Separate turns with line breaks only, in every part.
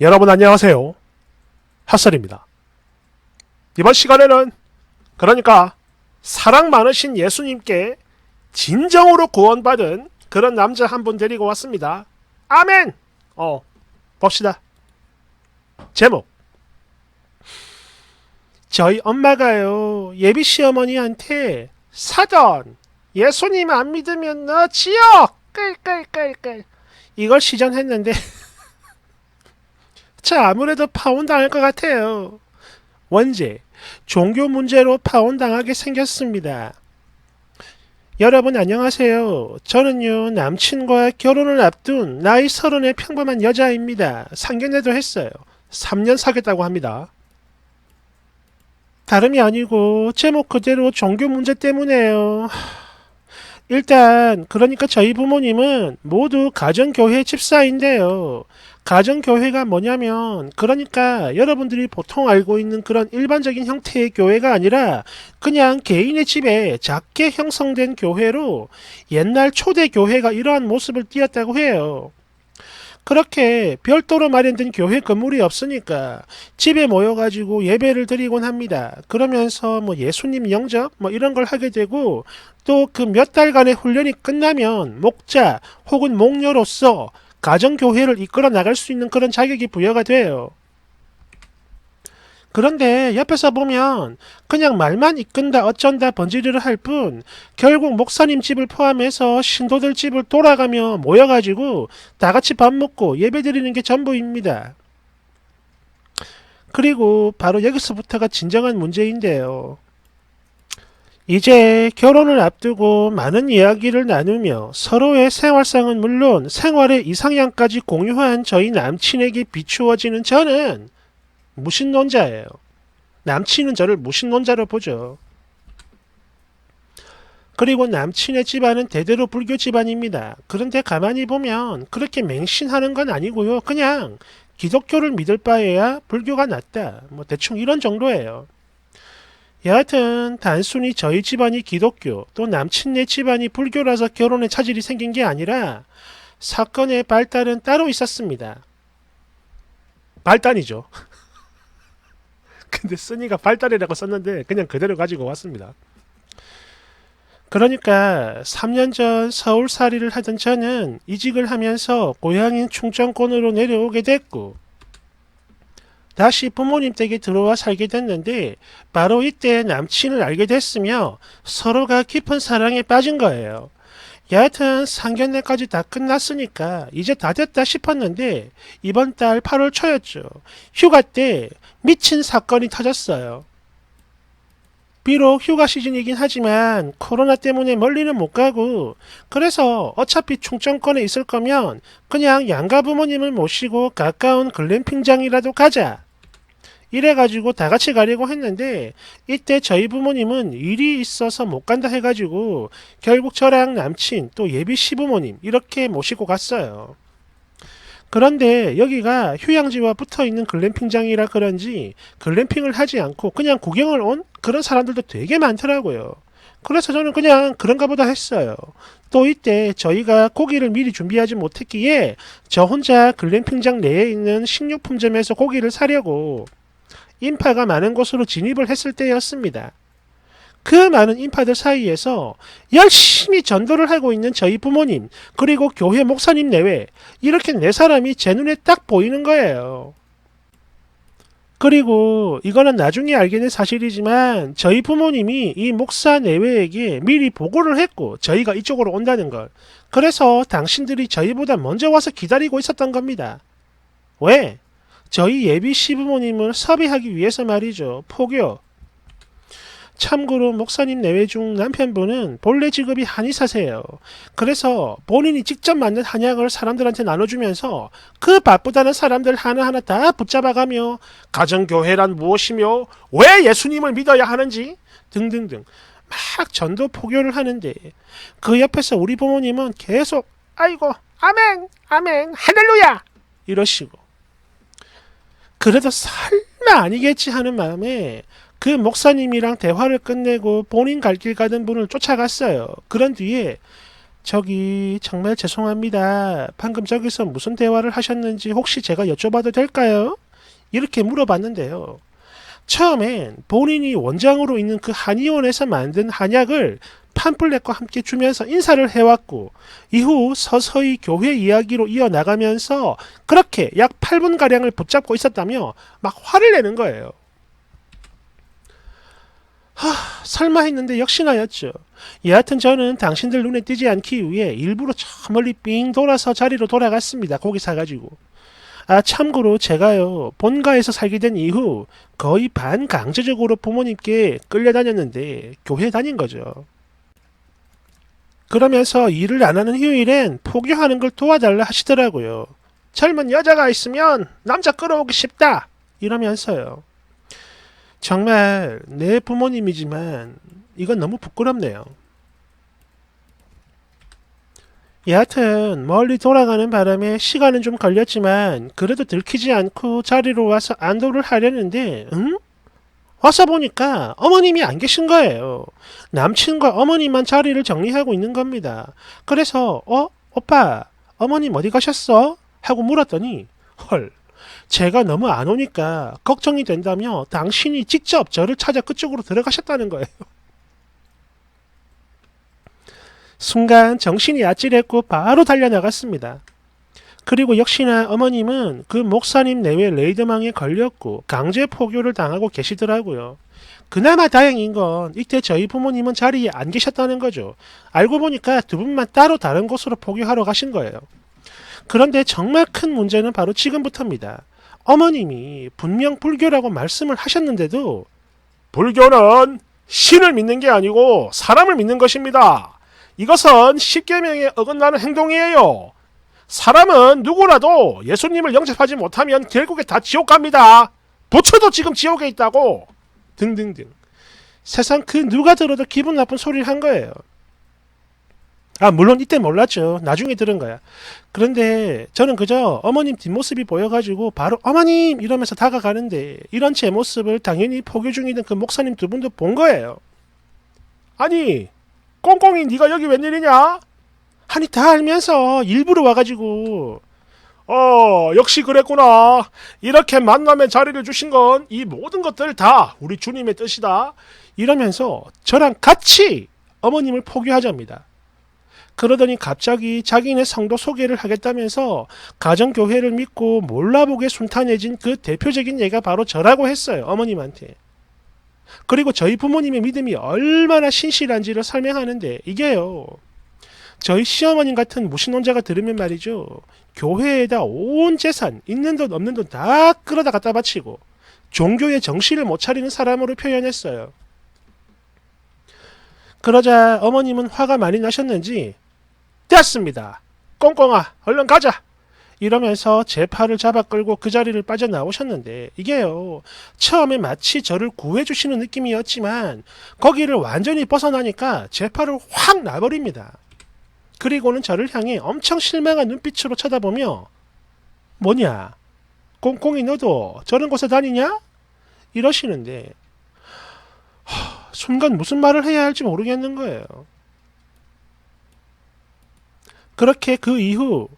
여러분 안녕하세요. 핫설입니다. 이번 시간에는 그러니까 사랑 많으신 예수님께 진정으로 구원받은 그런 남자 한 분 데리고 왔습니다. 아멘! 어, 봅시다. 제목. 저희 엄마가요, 예비 시어머니한테 사돈, 예수님 안 믿으면 너 지옥! 끌끌끌끌. 이걸 시전했는데, 저 아무래도 파혼당할 것 같아요. 원제, 종교 문제로 파혼당하게 생겼습니다. 여러분 안녕하세요. 저는요, 남친과 결혼을 앞둔 나이 서른의 평범한 여자입니다. 상견례도 했어요. 3년 사귀었다고 합니다. 다름이 아니고 제목 그대로 종교 문제 때문에요. 일단 그러니까 저희 부모님은 모두 가정교회 집사인데요. 가정교회가 뭐냐면 그러니까 여러분들이 보통 알고 있는 그런 일반적인 형태의 교회가 아니라 그냥 개인의 집에 작게 형성된 교회로 옛날 초대 교회가 이러한 모습을 띄었다고 해요. 그렇게 별도로 마련된 교회 건물이 없으니까 집에 모여가지고 예배를 드리곤 합니다. 그러면서 뭐 예수님 영접 뭐 이런 걸 하게 되고 또 그 몇 달간의 훈련이 끝나면 목자 혹은 목녀로서 가정교회를 이끌어 나갈 수 있는 그런 자격이 부여가 돼요. 그런데 옆에서 보면 그냥 말만 이끈다 어쩐다 번지르르 할 뿐 결국 목사님 집을 포함해서 신도들 집을 돌아가며 모여가지고 다 같이 밥 먹고 예배 드리는 게 전부입니다. 그리고 바로 여기서부터가 진정한 문제인데요. 이제 결혼을 앞두고 많은 이야기를 나누며 서로의 생활상은 물론 생활의 이상향까지 공유한 저희 남친에게 비추어지는 저는 무신론자예요. 남친은 저를 무신론자로 보죠. 그리고 남친의 집안은 대대로 불교 집안입니다. 그런데 가만히 보면 그렇게 맹신하는 건 아니고요. 그냥 기독교를 믿을 바에야 불교가 낫다. 뭐 대충 이런 정도예요. 여하튼 단순히 저희 집안이 기독교 또 남친네 집안이 불교라서 결혼에 차질이 생긴 게 아니라 사건의 발달은 따로 있었습니다. 발단이죠. 근데 쓰니가 발달이라고 썼는데 그냥 그대로 가지고 왔습니다. 그러니까 3년 전 서울살이를 하던 저는 이직을 하면서 고향인 충청권으로 내려오게 됐고 다시 부모님 댁에 들어와 살게 됐는데 바로 이때 남친을 알게 됐으며 서로가 깊은 사랑에 빠진 거예요. 여하튼 상견례까지 다 끝났으니까 이제 다 됐다 싶었는데 이번 달 8월 초였죠. 휴가 때 미친 사건이 터졌어요. 비록 휴가 시즌이긴 하지만 코로나 때문에 멀리는 못 가고 그래서 어차피 충청권에 있을 거면 그냥 양가 부모님을 모시고 가까운 글램핑장이라도 가자. 이래가지고 다 같이 가려고 했는데 이때 저희 부모님은 일이 있어서 못 간다 해가지고 결국 저랑 남친 또 예비 시부모님 이렇게 모시고 갔어요. 그런데 여기가 휴양지와 붙어 있는 글램핑장이라 그런지 글램핑을 하지 않고 그냥 구경을 온 그런 사람들도 되게 많더라고요. 그래서 저는 그냥 그런가 보다 했어요. 또 이때 저희가 고기를 미리 준비하지 못했기에 저 혼자 글램핑장 내에 있는 식료품점에서 고기를 사려고 인파가 많은 곳으로 진입을 했을 때였습니다. 그 많은 인파들 사이에서 열심히 전도를 하고 있는 저희 부모님, 그리고 교회 목사님 내외, 이렇게 네 사람이 제 눈에 딱 보이는 거예요. 그리고 이거는 나중에 알게 된 사실이지만 저희 부모님이 이 목사 내외에게 미리 보고를 했고 저희가 이쪽으로 온다는 걸. 그래서 당신들이 저희보다 먼저 와서 기다리고 있었던 겁니다. 왜? 저희 예비 시부모님을 섭외하기 위해서 말이죠. 포교. 참고로 목사님 내외 중 남편분은 본래 직업이 한의사세요. 그래서 본인이 직접 만든 한약을 사람들한테 나눠주면서 그 바쁘다는 사람들 하나하나 다 붙잡아가며 가정교회란 무엇이며 왜 예수님을 믿어야 하는지 등등등 막 전도 포교를 하는데 그 옆에서 우리 부모님은 계속 아이고 아멘 아멘 할렐루야 이러시고 그래도 설마 아니겠지 하는 마음에 그 목사님이랑 대화를 끝내고 본인 갈 길 가던 분을 쫓아갔어요. 그런 뒤에 저기 정말 죄송합니다. 방금 저기서 무슨 대화를 하셨는지 혹시 제가 여쭤봐도 될까요? 이렇게 물어봤는데요. 처음엔 본인이 원장으로 있는 그 한의원에서 만든 한약을 팜플렛과 함께 주면서 인사를 해왔고 이후 서서히 교회 이야기로 이어나가면서 그렇게 약 8분가량을 붙잡고 있었다며 막 화를 내는 거예요. 하, 설마 했는데 역시나였죠. 여하튼 저는 당신들 눈에 띄지 않기 위해 일부러 저 멀리 삥 돌아서 자리로 돌아갔습니다. 고기 사가지고. 아, 참고로 제가요, 본가에서 살게 된 이후 거의 반강제적으로 부모님께 끌려다녔는데 교회 다닌 거죠. 그러면서 일을 안 하는 휴일엔 포기하는 걸 도와달라 하시더라고요. 젊은 여자가 있으면 남자 끌어오기 쉽다! 이러면서요. 정말 내 부모님이지만 이건 너무 부끄럽네요. 여하튼 멀리 돌아가는 바람에 시간은 좀 걸렸지만 그래도 들키지 않고 자리로 와서 안도를 하려는데 응? 와서 보니까 어머님이 안 계신 거예요. 남친과 어머님만 자리를 정리하고 있는 겁니다. 그래서 어? 오빠 어머님 어디 가셨어? 하고 물었더니 헐 제가 너무 안 오니까 걱정이 된다며 당신이 직접 저를 찾아 그쪽으로 들어가셨다는 거예요. 순간 정신이 아찔했고 바로 달려나갔습니다. 그리고 역시나 어머님은 그 목사님 내외 레이드망에 걸렸고 강제 포교를 당하고 계시더라고요. 그나마 다행인 건 이때 저희 부모님은 자리에 안 계셨다는 거죠. 알고 보니까 두 분만 따로 다른 곳으로 포교하러 가신 거예요. 그런데 정말 큰 문제는 바로 지금부터입니다. 어머님이 분명 불교라고 말씀을 하셨는데도 불교는 신을 믿는 게 아니고 사람을 믿는 것입니다. 이것은 십계명에 어긋나는 행동이에요. 사람은 누구라도 예수님을 영접하지 못하면 결국에 다 지옥 갑니다. 부처도 지금 지옥에 있다고. 등등등. 세상 그 누가 들어도 기분 나쁜 소리를 한 거예요. 아, 물론 이때 몰랐죠. 나중에 들은 거야. 그런데 저는 그저 어머님 뒷모습이 보여가지고 바로 어머님! 이러면서 다가가는데 이런 제 모습을 당연히 포교 중이던 그 목사님 두 분도 본 거예요. 아니, 꽁꽁이 네가 여기 웬일이냐? 아니 다 알면서 일부러 와가지고 어 역시 그랬구나 이렇게 만남의 자리를 주신 건 이 모든 것들 다 우리 주님의 뜻이다 이러면서 저랑 같이 어머님을 포기하자입니다 그러더니 갑자기 자기네 성도 소개를 하겠다면서 가정교회를 믿고 몰라보게 순탄해진 그 대표적인 예가 바로 저라고 했어요 어머님한테 그리고 저희 부모님의 믿음이 얼마나 신실한지를 설명하는데 이게요 저희 시어머님 같은 무신론자가 들으면 말이죠. 교회에다 온 재산, 있는 돈 없는 돈 다 끌어다 갖다 바치고 종교의 정신을 못 차리는 사람으로 표현했어요. 그러자 어머님은 화가 많이 나셨는지 됐습니다. 꽁꽁아 얼른 가자. 이러면서 제 팔을 잡아 끌고 그 자리를 빠져나오셨는데 이게요 처음에 마치 저를 구해주시는 느낌이었지만 거기를 완전히 벗어나니까 제 팔을 확 놔버립니다. 그리고는 저를 향해 엄청 실망한 눈빛으로 쳐다보며 뭐냐 꽁꽁이 너도 저런 곳에 다니냐? 이러시는데 하, 순간 무슨 말을 해야 할지 모르겠는 거예요. 그렇게 그 이후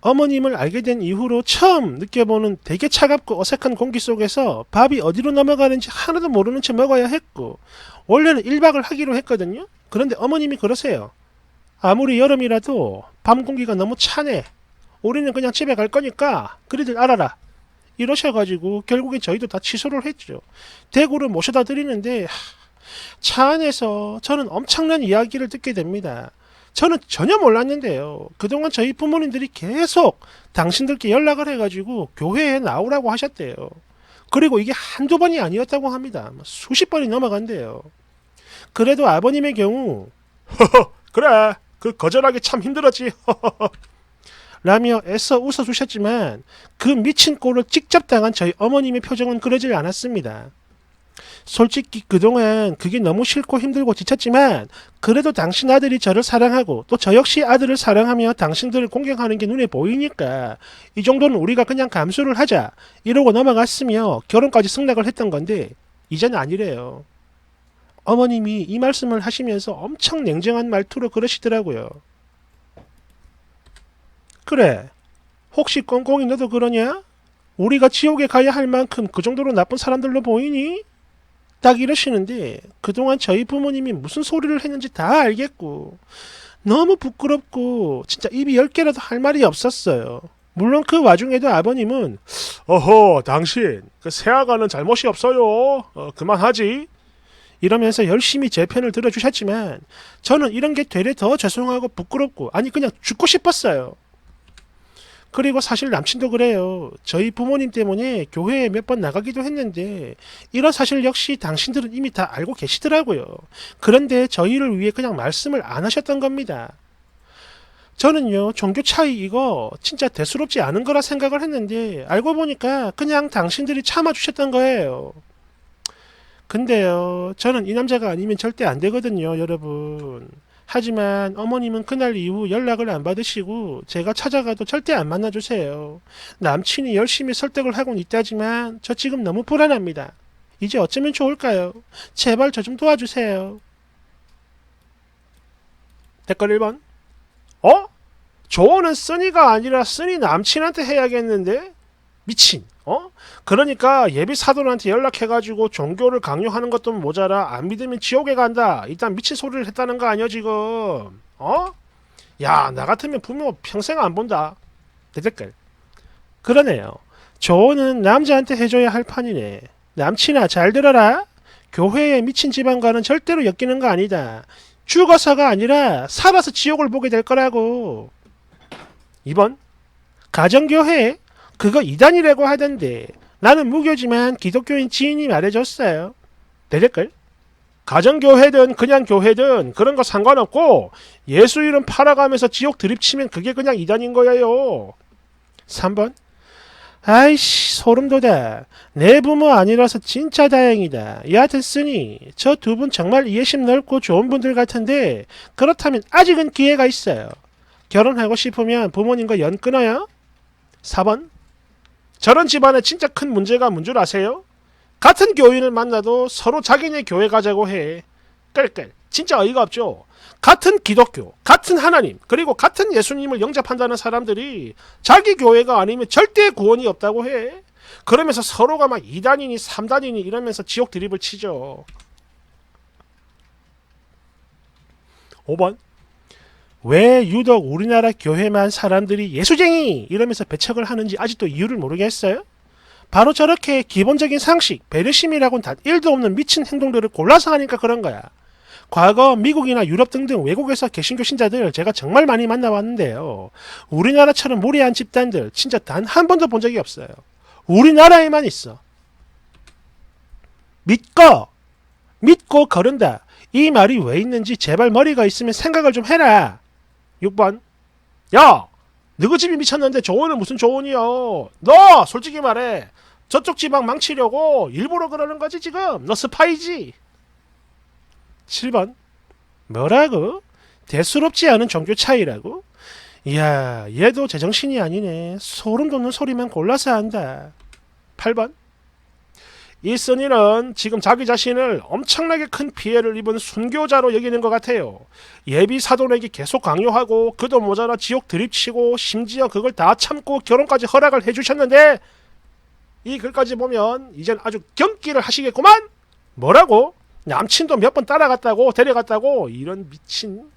어머님을 알게 된 이후로 처음 느껴보는 되게 차갑고 어색한 공기 속에서 밥이 어디로 넘어가는지 하나도 모르는 채 먹어야 했고 원래는 1박을 하기로 했거든요. 그런데 어머님이 그러세요. 아무리 여름이라도 밤 공기가 너무 차네. 우리는 그냥 집에 갈 거니까 그리들 알아라. 이러셔가지고 결국엔 저희도 다 취소를 했죠. 대구를 모셔다 드리는데 하, 차 안에서 저는 엄청난 이야기를 듣게 됩니다. 저는 전혀 몰랐는데요. 그동안 저희 부모님들이 계속 당신들께 연락을 해가지고 교회에 나오라고 하셨대요. 그리고 이게 한두 번이 아니었다고 합니다. 수십 번이 넘어간대요. 그래도 아버님의 경우 그래 그 거절하기 참 힘들었지. 라며 애써 웃어주셨지만 그 미친 꼴을 직접 당한 저희 어머님의 표정은 그러질 않았습니다. 솔직히 그동안 그게 너무 싫고 힘들고 지쳤지만 그래도 당신 아들이 저를 사랑하고 또 저 역시 아들을 사랑하며 당신들을 공경하는 게 눈에 보이니까 이 정도는 우리가 그냥 감수를 하자 이러고 넘어갔으며 결혼까지 승낙을 했던 건데 이제는 아니래요. 어머님이 이 말씀을 하시면서 엄청 냉정한 말투로 그러시더라고요. 그래. 혹시 꽁꽁이 너도 그러냐? 우리가 지옥에 가야 할 만큼 그 정도로 나쁜 사람들로 보이니? 딱 이러시는데 그동안 저희 부모님이 무슨 소리를 했는지 다 알겠고 너무 부끄럽고 진짜 입이 열 개라도 할 말이 없었어요. 물론 그 와중에도 아버님은 어허 당신 그 새아가는 잘못이 없어요. 어, 그만하지. 이러면서 열심히 제 편을 들어주셨지만 저는 이런 게 되레 더 죄송하고 부끄럽고 아니 그냥 죽고 싶었어요. 그리고 사실 남친도 그래요. 저희 부모님 때문에 교회에 몇 번 나가기도 했는데 이런 사실 역시 당신들은 이미 다 알고 계시더라고요. 그런데 저희를 위해 그냥 말씀을 안 하셨던 겁니다. 저는요, 종교 차이 이거 진짜 대수롭지 않은 거라 생각을 했는데 알고 보니까 그냥 당신들이 참아주셨던 거예요. 근데요, 저는 이 남자가 아니면 절대 안 되거든요, 여러분. 하지만 어머님은 그날 이후 연락을 안 받으시고 제가 찾아가도 절대 안 만나주세요. 남친이 열심히 설득을 하곤 있다지만 저 지금 너무 불안합니다. 이제 어쩌면 좋을까요? 제발 저 좀 도와주세요. 댓글 1번. 어? 조언은 써니가 아니라 써니 남친한테 해야겠는데? 미친. 어? 그러니까 예비 사돈한테 연락해가지고 종교를 강요하는 것도 모자라 안 믿으면 지옥에 간다. 일단 미친 소리를 했다는 거 아니야 지금? 어? 야 나 같으면 부모 평생 안 본다. 댓글. 그러네요. 조언은 남자한테 해줘야 할 판이네. 남친아 잘 들어라. 교회에 미친 집안과는 절대로 엮이는 거 아니다. 죽어서가 아니라 살아서 지옥을 보게 될 거라고. 2번. 가정교회 그거 이단이라고 하던데 나는 무교지만 기독교인 지인이 말해줬어요. 내릴걸? 가정교회든 그냥 교회든 그런 거 상관없고 예수 이름 팔아가면서 지옥 드립치면 그게 그냥 이단인 거예요. 3번. 아이씨 소름 돋아. 내 부모 아니라서 진짜 다행이다. 여하튼 쓰니 저 두 분 정말 이해심 넓고 좋은 분들 같은데 그렇다면 아직은 기회가 있어요. 결혼하고 싶으면 부모님과 연 끊어요. 4번. 저런 집안에 진짜 큰 문제가 뭔 줄 아세요? 같은 교인을 만나도 서로 자기네 교회 가자고 해. 끌끌. 진짜 어이가 없죠. 같은 기독교, 같은 하나님, 그리고 같은 예수님을 영접한다는 사람들이 자기 교회가 아니면 절대 구원이 없다고 해. 그러면서 서로가 막 2단이니 3단이니 이러면서 지옥 드립을 치죠. 5번. 왜 유독 우리나라 교회만 사람들이 예수쟁이 이러면서 배척을 하는지 아직도 이유를 모르겠어요? 바로 저렇게 기본적인 상식, 배려심이라고는 단 1도 없는 미친 행동들을 골라서 하니까 그런 거야. 과거 미국이나 유럽 등등 외국에서 개신교 신자들 제가 정말 많이 만나봤는데요. 우리나라처럼 무례한 집단들 진짜 단 한 번도 본 적이 없어요. 우리나라에만 있어. 믿고 믿고 거른다. 이 말이 왜 있는지 제발 머리가 있으면 생각을 좀 해라. 6번. 야! 너그 집이 미쳤는데 조언은 무슨 조언이요? 너 솔직히 말해. 저쪽 지방 망치려고 일부러 그러는 거지 지금. 너 스파이지. 7번. 뭐라고? 대수롭지 않은 종교 차이라고? 이야, 얘도 제정신이 아니네. 소름 돋는 소리만 골라서 한다. 8번. 이 써니는 지금 자기 자신을 엄청나게 큰 피해를 입은 순교자로 여기는 것 같아요. 예비 사돈에게 계속 강요하고 그도 모자라 지옥 드립치고 심지어 그걸 다 참고 결혼까지 허락을 해주셨는데 이 글까지 보면 이젠 아주 경기를 하시겠구만? 뭐라고? 남친도 몇 번 따라갔다고 데려갔다고 이런 미친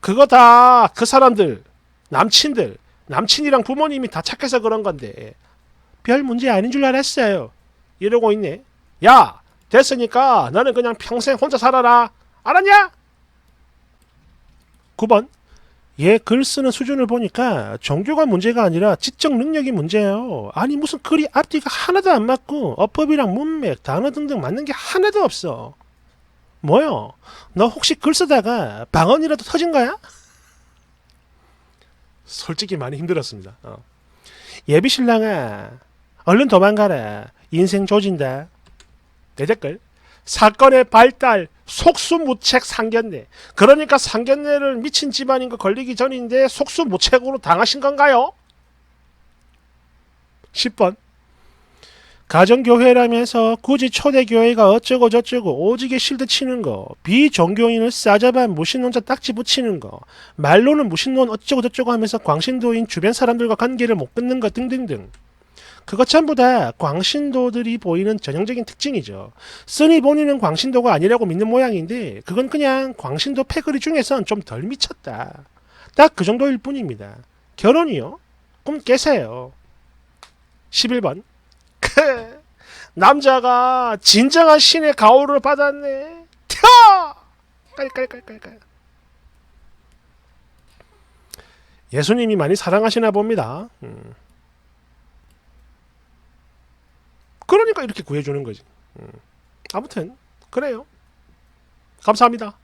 그거 다 그 사람들 남친들 남친이랑 부모님이 다 착해서 그런 건데 별 문제 아닌 줄 알았어요. 이러고 있네. 야, 됐으니까 너는 그냥 평생 혼자 살아라. 알았냐? 9번. 얘 글 쓰는 수준을 보니까 종교가 문제가 아니라 지적 능력이 문제예요. 아니 무슨 글이 앞뒤가 하나도 안 맞고 어법이랑 문맥, 단어 등등 맞는 게 하나도 없어. 뭐요? 너 혹시 글 쓰다가 방언이라도 터진 거야? 솔직히 많이 힘들었습니다. 어. 예비 신랑아, 얼른 도망가라. 인생 조진다. 내 댓글. 사건의 발달, 속수무책 상견례. 그러니까 상견례를 미친 집안인 거 걸리기 전인데 속수무책으로 당하신 건가요? 10번. 가정교회라면서 굳이 초대교회가 어쩌고 저쩌고 오지게 실드 치는 거 비종교인을 싸잡아 무신론자 딱지 붙이는 거 말로는 무신론 어쩌고 저쩌고 하면서 광신도인 주변 사람들과 관계를 못 끊는 거 등등등 그것 전부 다 광신도들이 보이는 전형적인 특징이죠. 쓰니 본인은 광신도가 아니라고 믿는 모양인데 그건 그냥 광신도 패거리 중에선 좀 덜 미쳤다. 딱 그 정도일 뿐입니다. 결혼이요? 꿈 깨세요. 11번. 크, 남자가 진정한 신의 가호를 받았네. 튀어! 깔깔깔깔깔. 예수님이 많이 사랑하시나 봅니다. 음. 그러니까 이렇게 구해주는 거지. 음. 아무튼 그래요. 감사합니다.